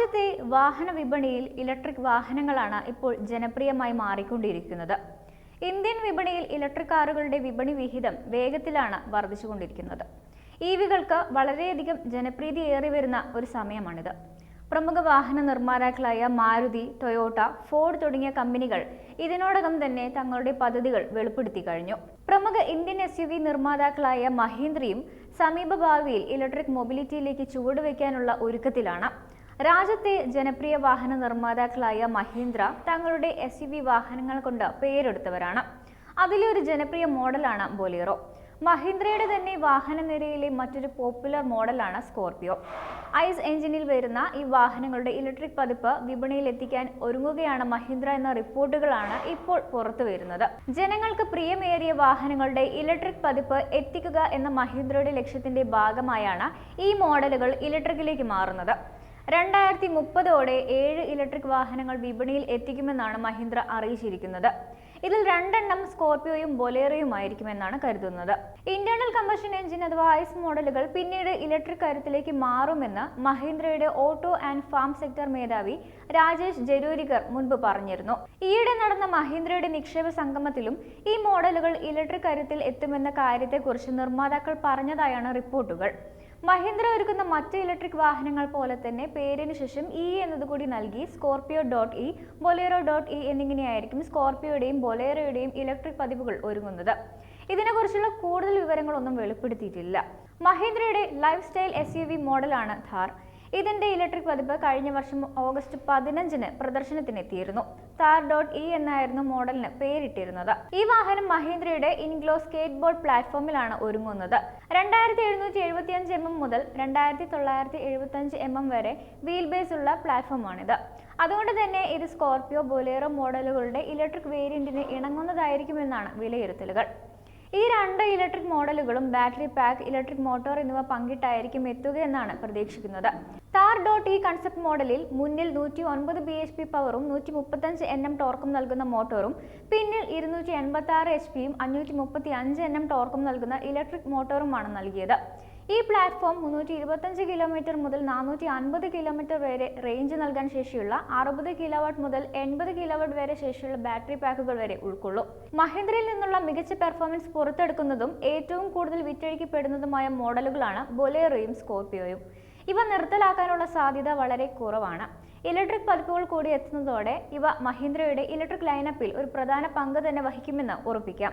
രാജ്യത്തെ വാഹന വിപണിയിൽ ഇലക്ട്രിക് വാഹനങ്ങളാണ് ഇപ്പോൾ ജനപ്രിയമായി മാറിക്കൊണ്ടിരിക്കുന്നത്. ഇന്ത്യൻ വിപണിയിൽ ഇലക്ട്രിക് കാറുകളുടെ വിപണി വിഹിതം വേഗത്തിലാണ് വർദ്ധിച്ചുകൊണ്ടിരിക്കുന്നത്. ഇ വികൾക്ക് വളരെയധികം ജനപ്രീതി ഏറി വരുന്ന ഒരു സമയമാണിത്. പ്രമുഖ വാഹന നിർമ്മാതാക്കളായ മാരുതി ടൊയോട്ട ഫോർഡ് തുടങ്ങിയ കമ്പനികൾ ഇതിനോടകം തന്നെ തങ്ങളുടെ പദ്ധതികൾ വെളിപ്പെടുത്തി കഴിഞ്ഞു. പ്രമുഖ ഇന്ത്യൻ എസ് നിർമ്മാതാക്കളായ മഹീന്ദ്രയും സമീപഭാവിയിൽ ഇലക്ട്രിക് മൊബിലിറ്റിയിലേക്ക് ചുവടുവെക്കാനുള്ള ഒരുക്കത്തിലാണ്. രാജ്യത്തെ ജനപ്രിയ വാഹന നിർമ്മാതാക്കളായ മഹീന്ദ്ര തങ്ങളുടെ എസ് വാഹനങ്ങൾ കൊണ്ട് പേരെടുത്തവരാണ്. അതിലെ ഒരു ജനപ്രിയ മോഡലാണ് ബൊലീറോ. മഹീന്ദ്രയുടെ തന്നെ വാഹന നിരയിലെ മറ്റൊരു പോപ്പുലർ മോഡലാണ് സ്കോർപിയോ. ഐസ് എഞ്ചിനിൽ വരുന്ന ഈ വാഹനങ്ങളുടെ ഇലക്ട്രിക് പതിപ്പ് വിപണിയിൽ എത്തിക്കാൻ ഒരുങ്ങുകയാണ് മഹീന്ദ്ര എന്ന റിപ്പോർട്ടുകളാണ് ഇപ്പോൾ പുറത്തു വരുന്നത്. ജനങ്ങൾക്ക് പ്രിയമേറിയ വാഹനങ്ങളുടെ ഇലക്ട്രിക് പതിപ്പ് എത്തിക്കുക എന്ന മഹീന്ദ്രയുടെ ലക്ഷ്യത്തിന്റെ ഭാഗമായാണ് ഈ മോഡലുകൾ ഇലക്ട്രിക്കിലേക്ക് മാറുന്നത്. രണ്ടായിരത്തി മുപ്പതോടെ ഏഴ് ഇലക്ട്രിക് വാഹനങ്ങൾ വിപണിയിൽ എത്തിക്കുമെന്നാണ് മഹീന്ദ്ര അറിയിച്ചിരിക്കുന്നത്. ഇതിൽ രണ്ടെണ്ണം സ്കോർപിയോയും ബൊലേറോയുമായിരിക്കുമെന്നാണ് കരുതുന്നത്. ഇന്റേണൽ കമ്പഷൻ എഞ്ചിൻ അഥവാ ഐസ് മോഡലുകൾ പിന്നീട് ഇലക്ട്രിക് കരുത്തിലേക്ക് മാറുമെന്ന് മഹീന്ദ്രയുടെ ഓട്ടോ ആൻഡ് ഫാം സെക്ടർ മേധാവി രാജേഷ് ജരൂരികർ മുൻപ് പറഞ്ഞിരുന്നു. ഈയിടെ നടന്ന മഹീന്ദ്രയുടെ നിക്ഷേപ സംഗമത്തിലും ഈ മോഡലുകൾ ഇലക്ട്രിക് കരുത്തിൽ എത്തുമെന്ന കാര്യത്തെക്കുറിച്ച് നിർമ്മാതാക്കൾ പറഞ്ഞതായാണ് റിപ്പോർട്ടുകൾ. മഹീന്ദ്ര ഒരുക്കുന്ന മറ്റ് ഇലക്ട്രിക് വാഹനങ്ങൾ പോലെ തന്നെ പേരിന് ശേഷം ഇ എന്നതുകൂടി നൽകി Scorpio dot e Bolero dot e എന്നിങ്ങനെയായിരിക്കും സ്കോർപിയോയുടെയും ബൊലേറോയുടെയും ഇലക്ട്രിക് പതിവുകൾ ഒരുങ്ങുന്നത്. ഇതിനെക്കുറിച്ചുള്ള കൂടുതൽ വിവരങ്ങളൊന്നും വെളിപ്പെടുത്തിയിട്ടില്ല. മഹീന്ദ്രയുടെ lifestyle S U V മോഡലാണ് ഥാർ ഇതിന്റെ ഇലക്ട്രിക് പതിപ്പ് കഴിഞ്ഞ വർഷം ഓഗസ്റ്റ് പതിനഞ്ചിന് പ്രദർശനത്തിനെത്തിയിരുന്നു. താർ ഡോട്ട് ഇ എന്നായിരുന്നു മോഡലിന് പേരിട്ടിരുന്നത്. ഈ വാഹനം മഹീന്ദ്രയുടെ ഇൻഗ്ലോ സ്കേറ്റ് ബോർഡ് പ്ലാറ്റ്ഫോമിലാണ് ഒരുങ്ങുന്നത്. രണ്ടായിരത്തി എഴുന്നൂറ്റി എഴുപത്തി അഞ്ച് എം എം മുതൽ രണ്ടായിരത്തി തൊള്ളായിരത്തി എഴുപത്തി അഞ്ച് എം എം വരെ വീൽ ബേസ് ഉള്ള പ്ലാറ്റ്ഫോമാണിത്. അതുകൊണ്ട് തന്നെ ഇത് സ്കോർപിയോ ബൊലേറോ മോഡലുകളുടെ ഇലക്ട്രിക് വേരിയന്റിന് ഇണങ്ങുന്നതായിരിക്കുമെന്നാണ് വിലയിരുത്തലുകൾ. ഈ രണ്ട് ഇലക്ട്രിക് മോഡലുകളും ബാറ്ററി പാക്ക് ഇലക്ട്രിക് മോട്ടോർ എന്നിവ പങ്കിട്ടായിരിക്കും എത്തുകയെന്നാണ് പ്രതീക്ഷിക്കുന്നത്. താർ ഡോട്ട് ഇ കൺസെപ്റ്റ് മോഡലിൽ മുന്നിൽ നൂറ്റി ഒൻപത് ബി എച്ച് പി പവറും നൂറ്റി മുപ്പത്തഞ്ച് എൻ എം ടോർക്കും നൽകുന്ന മോട്ടോറും പിന്നിൽ ഇരുന്നൂറ്റി എൺപത്തി ആറ് എച്ച് പിയും അഞ്ഞൂറ്റി മുപ്പത്തി അഞ്ച് എൻ എം ടോർക്കും നൽകുന്ന ഇലക്ട്രിക് മോട്ടോറുമാണ് നൽകിയത്. ഈ പ്ലാറ്റ്ഫോം മുന്നൂറ്റി ഇരുപത്തഞ്ച് കിലോമീറ്റർ മുതൽ നാനൂറ്റി അൻപത് കിലോമീറ്റർ വരെ റേഞ്ച് നൽകാൻ ശേഷിയുള്ള അറുപത് കിലോവാട്ട് മുതൽ എൺപത് കിലോവാട്ട് വരെ ശേഷിയുള്ള ബാറ്ററി പാക്കുകൾ വരെ ഉൾക്കൊള്ളും. മഹീന്ദ്രയിൽ നിന്നുള്ള മികച്ച പെർഫോമൻസ് പുറത്തെടുക്കുന്നതും ഏറ്റവും കൂടുതൽ വിറ്റഴിക്കപ്പെടുന്നതുമായ മോഡലുകളാണ് ബൊലേറോയും സ്കോർപിയോയും. ഇവ നിർത്തലാക്കാനുള്ള സാധ്യത വളരെ കുറവാണ്. ഇലക്ട്രിക് പതിപ്പുകൾ കൂടി എത്തുന്നതോടെ ഇവ മഹീന്ദ്രയുടെ ഇലക്ട്രിക് ലൈനപ്പിൽ ഒരു പ്രധാന പങ്ക് തന്നെ വഹിക്കുമെന്ന് ഉറപ്പിക്കാം.